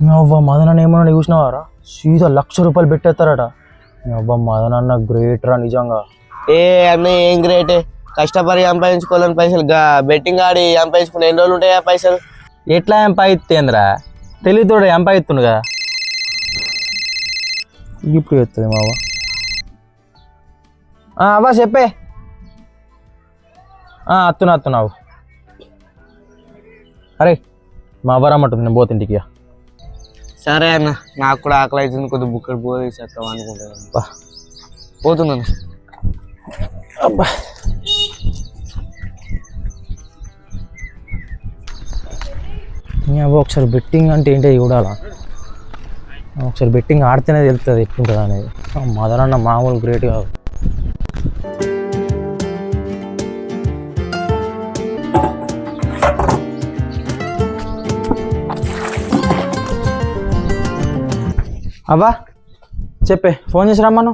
మీ అవ్వ మదనన్న ఏమన్నా చూసినావారా? సీదా లక్ష రూపాయలు పెట్టేస్తారట. మీ అవ్వ మదనన్న గ్రేట్ రా నిజంగా. ఏ అన్న ఏం గ్రేట్ కష్టపడి సంపాదించుకోవాలని పైసలు గా బెట్టింగ్ ఆడి సంపాదించుకుని ఎన్ని రోజులు ఉంటాయా పైసలు? ఎట్లా ఎంపాయిత్తేంద్రా తెలియతోడు ఎంపాయిత్తుండు కదా ఇప్పుడు చెప్తుంది మా అవ్వ. చెప్పే. అత్తున్నా అత్తున్నావు అరే మా అవ్వ రమ్మంటుంది నేను పోతుంటికి. సరే అన్న నాకు కూడా ఆకలి అవుతుంది కొద్దిగా బుక్కడు పోయి చేస్తాం అనుకుంటాను బా. పోతున్నాను అబ్బా. అవ్వ ఒకసారి బెట్టింగ్ అంటే ఏంటో చూడాలా? ఒకసారి బెట్టింగ్ ఆడితేనే తెలుస్తుంది ఎట్లుంటుంది అనేది మదనన్న మామూలు గ్రేట్ కాదు. అవ్వా చెప్పే ఫోన్ చేసి రమ్మను.